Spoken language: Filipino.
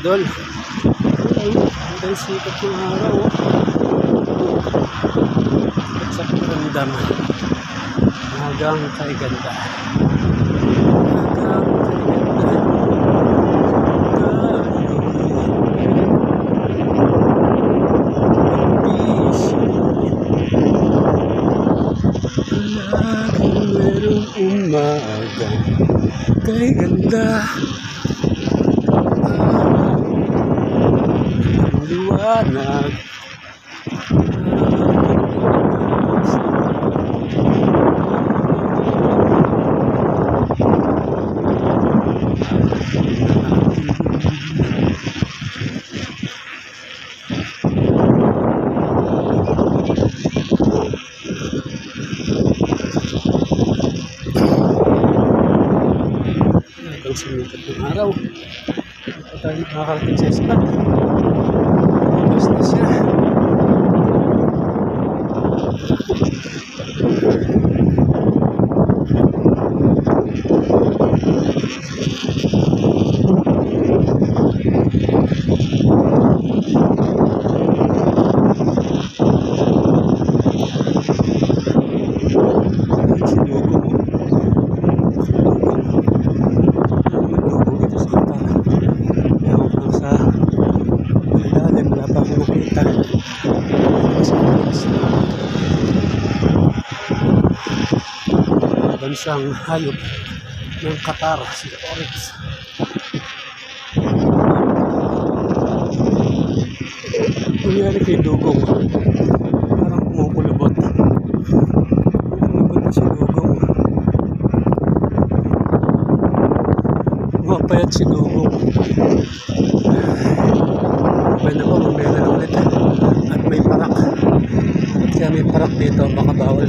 idol. Ay, dahil sikat ng araw. oh. Sa pakiramdam. Hanggang kay ganda. Hanggang kay ganda. Laging merong umaga kay ganda ang liwanag hanggang sumikat ng araw. Pa tayo nakakarating sa spot. Christmas, you. Bansang hayop ng Qatar, si Oryx. Nangyari kay Dugong. Parang kumukulubot. Kumukulubot si Dugong. Mapayat si Dugong. Okay na po, mamaya na lang ulit. At may parak. Kaya may parak dito, baka bawal.